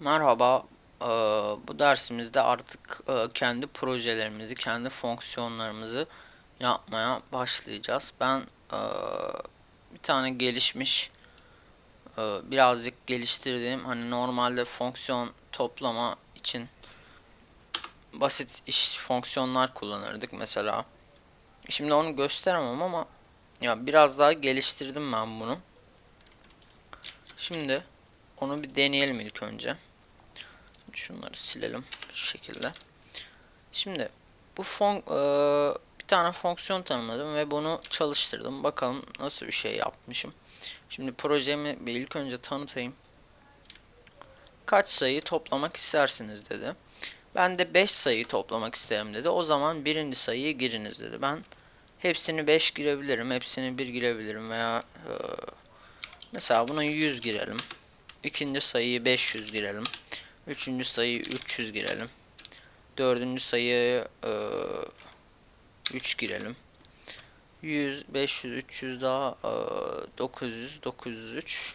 Merhaba. Ee, bu dersimizde artık e, kendi projelerimizi, kendi fonksiyonlarımızı yapmaya başlayacağız. Ben e, bir tane gelişmiş, e, birazcık geliştirdiğim, hani normalde fonksiyon toplama için basit iş fonksiyonlar kullanırdık mesela. Şimdi onu gösteremem ama ya biraz daha geliştirdim ben bunu. Şimdi onu bir deneyelim ilk önce. Şunları silelim şu şekilde. Şimdi bu fon e, bir tane fonksiyon tanımladım ve bunu çalıştırdım. Bakalım nasıl bir şey yapmışım. Şimdi projemi bir ilk önce tanıtayım. Kaç sayı toplamak istersiniz dedi. Ben de 5 sayı toplamak isterim dedi. O zaman birinci sayıyı giriniz dedi. Ben hepsini 5 girebilirim, hepsini 1 girebilirim veya e, mesela buna 100 girelim. İkinci sayıyı 500 girelim. Üçüncü sayıyı 300 girelim. Dördüncü sayıyı e, 3 girelim. 100, 500, 300 daha e, 900, 903,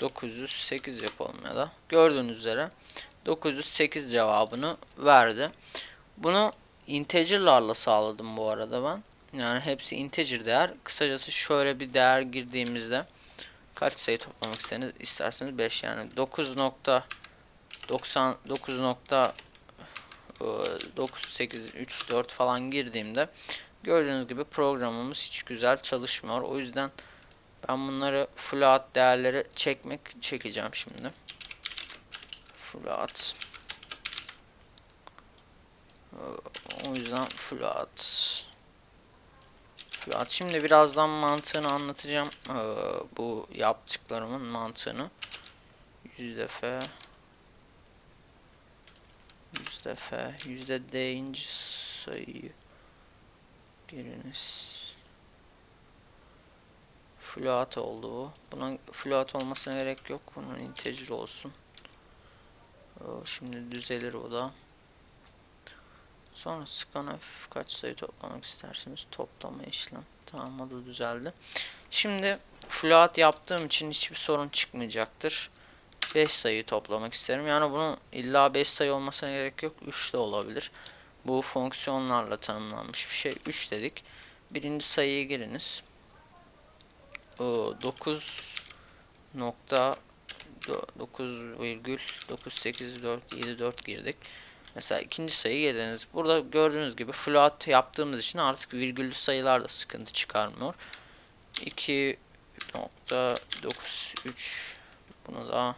908 yapalım ya da. Gördüğünüz üzere 908 cevabını verdi. Bunu integerlarla sağladım bu arada ben. Yani hepsi integer değer. Kısacası şöyle bir değer girdiğimizde kaç sayı toplamak isterseniz isterseniz 5 yani 9 nokta 99.9834 falan girdiğimde gördüğünüz gibi programımız hiç güzel çalışmıyor. O yüzden ben bunları float değerleri çekmek çekeceğim şimdi. Float o yüzden float float şimdi birazdan mantığını anlatacağım. Bu yaptıklarımın mantığını. Yüzde f f yüzde deyince sayı giriniz float oldu bu. Buna float olmasına gerek yok. Bunun integer olsun. Şimdi düzelir o da. Sonra scanf kaç sayı toplamak isterseniz toplama işlem. Tamam o da düzeldi. Şimdi float yaptığım için hiçbir sorun çıkmayacaktır 5 sayı toplamak isterim. Yani bunu illa 5 sayı olmasına gerek yok. 3 de olabilir. Bu fonksiyonlarla tanımlanmış bir şey. 3 dedik. Birinci sayıyı giriniz. 9 nokta 9,98474 girdik. Mesela ikinci sayı girdiniz. Burada gördüğünüz gibi float yaptığımız için artık virgüllü sayılar da sıkıntı çıkarmıyor. 2.93 bunu da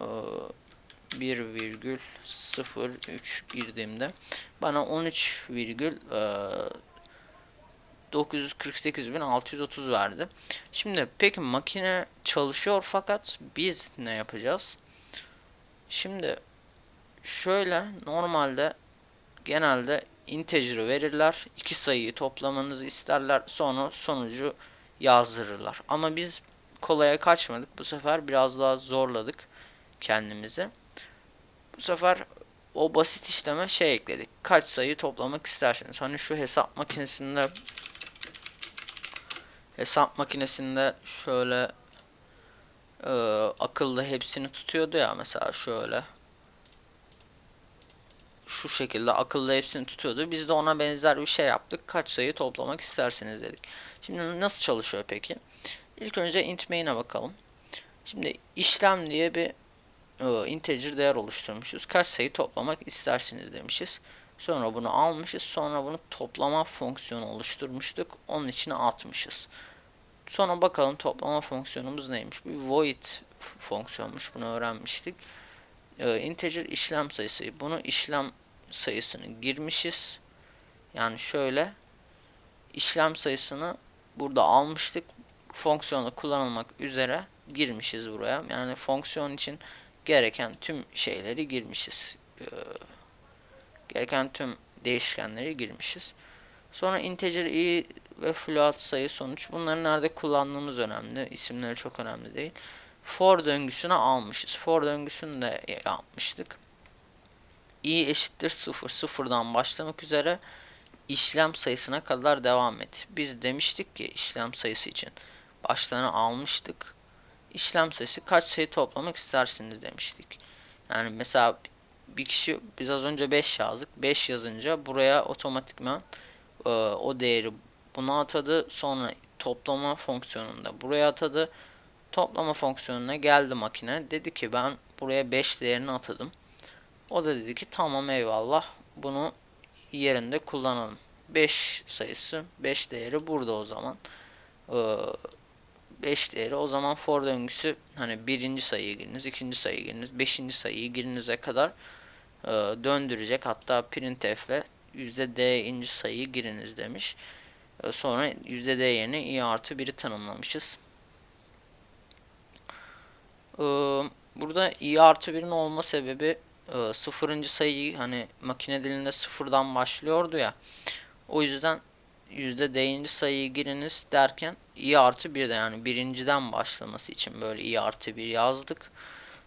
1,03 girdiğimde bana 13,948.630 verdi. Şimdi peki makine çalışıyor fakat biz ne yapacağız? Şimdi şöyle normalde genelde integer'ı verirler. iki sayıyı toplamanızı isterler. Sonra sonucu yazdırırlar. Ama biz kolaya kaçmadık. Bu sefer biraz daha zorladık kendimizi. Bu sefer o basit işleme şey ekledik. Kaç sayı toplamak isterseniz. Hani şu hesap makinesinde hesap makinesinde şöyle e, akıllı hepsini tutuyordu ya mesela şöyle şu şekilde akıllı hepsini tutuyordu. Biz de ona benzer bir şey yaptık. Kaç sayı toplamak isterseniz dedik. Şimdi nasıl çalışıyor peki? İlk önce int main'e bakalım. Şimdi işlem diye bir integer değer oluşturmuşuz. Kaç sayı toplamak istersiniz demişiz. Sonra bunu almışız. Sonra bunu toplama fonksiyonu oluşturmuştuk. Onun içine atmışız. Sonra bakalım toplama fonksiyonumuz neymiş? Bir void fonksiyonmuş. Bunu öğrenmiştik. E, integer işlem sayısı. Bunu işlem sayısını girmişiz. Yani şöyle işlem sayısını burada almıştık. Fonksiyonu kullanılmak üzere girmişiz buraya. Yani fonksiyon için gereken tüm şeyleri girmişiz. Ee, gereken tüm değişkenleri girmişiz. Sonra integer i ve float sayı sonuç. Bunları nerede kullandığımız önemli. İsimleri çok önemli değil. For döngüsüne almışız. For döngüsünü de yapmıştık. i eşittir 0. Sıfırdan başlamak üzere işlem sayısına kadar devam et. Biz demiştik ki işlem sayısı için başlarını almıştık işlem sayısı kaç sayı toplamak istersiniz demiştik. Yani mesela bir kişi biz az önce 5 yazdık. 5 yazınca buraya otomatikman e, o değeri buna atadı. Sonra toplama fonksiyonunda buraya atadı. Toplama fonksiyonuna geldi makine. Dedi ki ben buraya 5 değerini atadım. O da dedi ki tamam eyvallah bunu yerinde kullanalım. 5 sayısı 5 değeri burada o zaman. Ee, 5 değeri o zaman for döngüsü hani birinci sayıyı giriniz, ikinci sayıyı giriniz, beşinci sayıyı girinize kadar e, döndürecek. Hatta printf ile %d inci sayıyı giriniz demiş. E, sonra %d yerine i artı 1'i tanımlamışız. E, burada i artı 1'in olma sebebi e, sıfırıncı sayıyı hani makine dilinde sıfırdan başlıyordu ya. O yüzden yüzde değinci sayıyı giriniz derken i artı 1 de yani birinciden başlaması için böyle i artı 1 yazdık.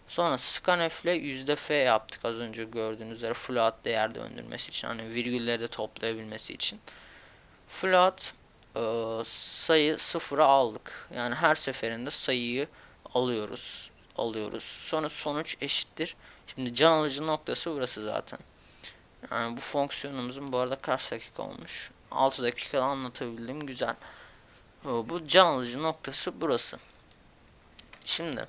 Sonra scanf ile yüzde f yaptık az önce gördüğünüz üzere float değer döndürmesi için hani virgülleri de toplayabilmesi için. Float e, sayı sıfıra aldık. Yani her seferinde sayıyı alıyoruz. Alıyoruz. Sonra sonuç eşittir. Şimdi can alıcı noktası burası zaten. Yani bu fonksiyonumuzun bu arada kaç dakika olmuş? 6 dakikada anlatabildim. Güzel. Bu can alıcı noktası burası. Şimdi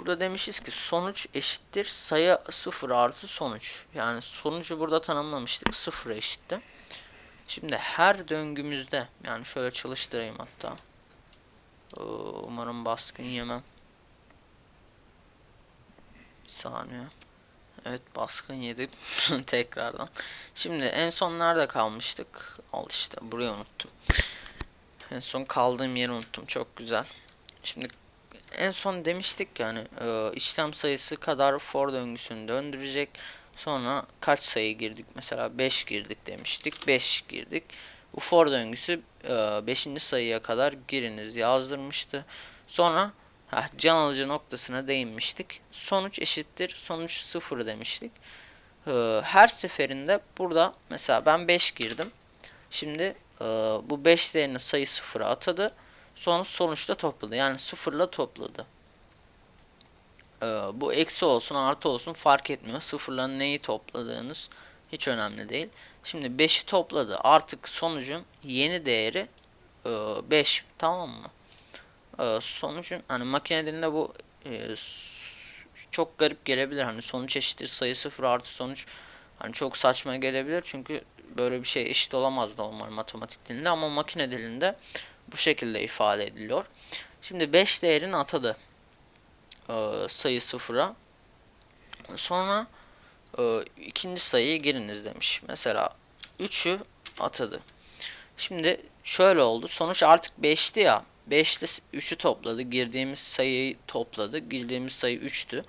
burada demişiz ki sonuç eşittir sayı 0 artı sonuç. Yani sonucu burada tanımlamıştık. 0 eşitti. Şimdi her döngümüzde yani şöyle çalıştırayım hatta. Umarım baskın yemem. Bir saniye. Evet baskın yedik tekrardan. Şimdi en son nerede kalmıştık? Al işte burayı unuttum. En son kaldığım yeri unuttum. Çok güzel. Şimdi en son demiştik yani e, işlem sayısı kadar for döngüsünü döndürecek. Sonra kaç sayı girdik? Mesela 5 girdik demiştik. 5 girdik. Bu for döngüsü 5. E, sayıya kadar giriniz yazdırmıştı. Sonra Heh, can alıcı noktasına değinmiştik. Sonuç eşittir. Sonuç 0 demiştik. Ee, her seferinde burada mesela ben 5 girdim. Şimdi e, bu 5 değerini sayı 0'a atadı. Sonra sonuçta topladı. Yani 0 ile topladı. Ee, bu eksi olsun artı olsun fark etmiyor. Sıfırla neyi topladığınız hiç önemli değil. Şimdi 5'i topladı. Artık sonucun yeni değeri 5. E, tamam mı? Ee, sonucun hani makine dilinde bu e, çok garip gelebilir. Hani sonuç eşittir sayı sıfır artı sonuç hani çok saçma gelebilir. Çünkü böyle bir şey eşit olamaz normal matematik dilinde ama makine dilinde bu şekilde ifade ediliyor. Şimdi 5 değerini atadı e, sayı sıfıra. Sonra e, ikinci sayıyı giriniz demiş. Mesela 3'ü atadı. Şimdi şöyle oldu. Sonuç artık 5'ti ya. 5 ile 3'ü topladı. Girdiğimiz sayıyı topladı. Girdiğimiz sayı 3'tü.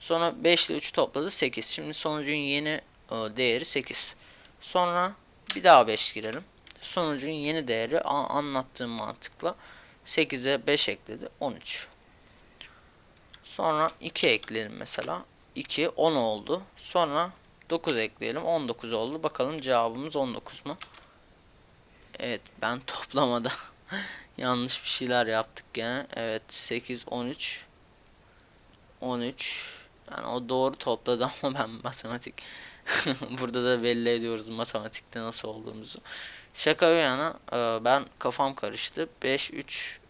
Sonra 5 ile 3'ü topladı 8. Şimdi sonucun yeni e, değeri 8. Sonra bir daha 5 girelim. Sonucun yeni değeri anlattığım mantıkla 8'e 5 ekledi 13. Sonra 2 ekleyelim mesela. 2 10 oldu. Sonra 9 ekleyelim 19 oldu. Bakalım cevabımız 19 mu? Evet ben toplamada Yanlış bir şeyler yaptık gene. Evet 8 13 13 yani o doğru topladı ama ben matematik burada da belli ediyoruz matematikte nasıl olduğumuzu. Şaka bir yana e, ben kafam karıştı. 5 3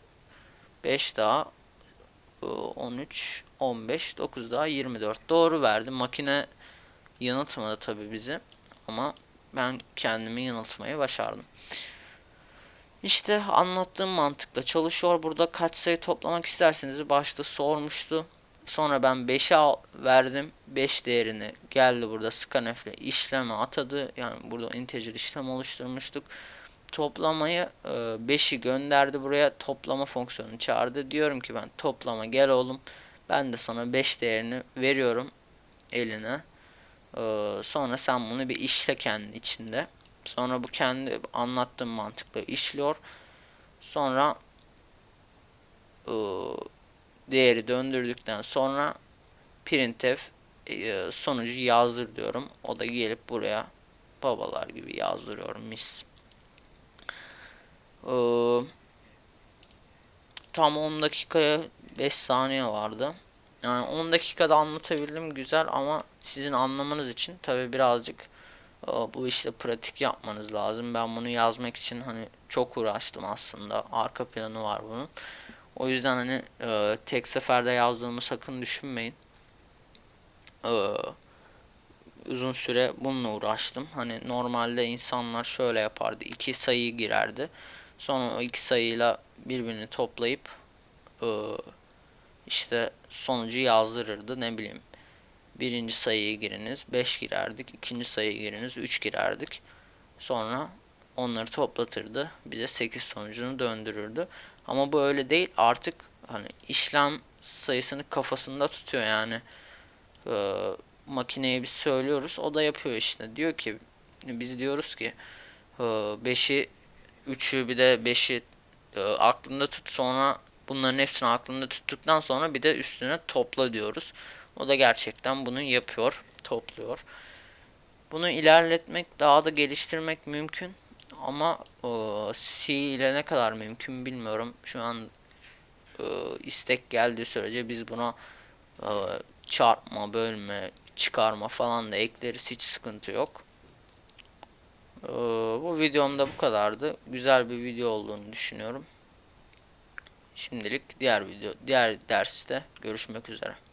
5 daha 13 15 9 daha 24 doğru verdim. Makine yanıltmadı tabi bizi ama ben kendimi yanıltmayı başardım. İşte anlattığım mantıkla çalışıyor. Burada kaç sayı toplamak isterseniz başta sormuştu. Sonra ben 5'e verdim. 5 değerini geldi burada scanf ile işleme atadı. Yani burada integer işlem oluşturmuştuk. Toplamayı 5'i e, gönderdi buraya. Toplama fonksiyonunu çağırdı. Diyorum ki ben toplama gel oğlum. Ben de sana 5 değerini veriyorum eline. E, sonra sen bunu bir işle kendi içinde. Sonra bu kendi anlattığım mantıkla işliyor. Sonra ıı, değeri döndürdükten sonra printf ıı, sonucu yazdır diyorum. O da gelip buraya babalar gibi yazdırıyorum mis. Ee, tam 10 dakikaya 5 saniye vardı. Yani 10 dakikada anlatabildim güzel ama sizin anlamanız için tabi birazcık e, bu işte pratik yapmanız lazım. Ben bunu yazmak için hani çok uğraştım aslında. Arka planı var bunun. O yüzden hani e, tek seferde yazdığımı sakın düşünmeyin. E, uzun süre bununla uğraştım. Hani normalde insanlar şöyle yapardı. iki sayı girerdi. Sonra o iki sayıyla birbirini toplayıp e, işte sonucu yazdırırdı. Ne bileyim. Birinci sayıyı giriniz 5 girerdik. ikinci sayıyı giriniz 3 girerdik. Sonra onları toplatırdı. Bize 8 sonucunu döndürürdü. Ama bu öyle değil. Artık hani işlem sayısını kafasında tutuyor yani. Ee, makineye biz söylüyoruz. O da yapıyor işte. Diyor ki biz diyoruz ki 5'i 3'ü bir de 5'i e, aklında tut sonra bunların hepsini aklında tuttuktan sonra bir de üstüne topla diyoruz. O da gerçekten bunu yapıyor, topluyor. Bunu ilerletmek, daha da geliştirmek mümkün. Ama e, C ile ne kadar mümkün bilmiyorum. Şu an e, istek geldiği sürece biz buna e, çarpma, bölme, çıkarma falan da ekleriz. Hiç sıkıntı yok. E, bu videomda bu kadardı. Güzel bir video olduğunu düşünüyorum. Şimdilik diğer video, diğer derste görüşmek üzere.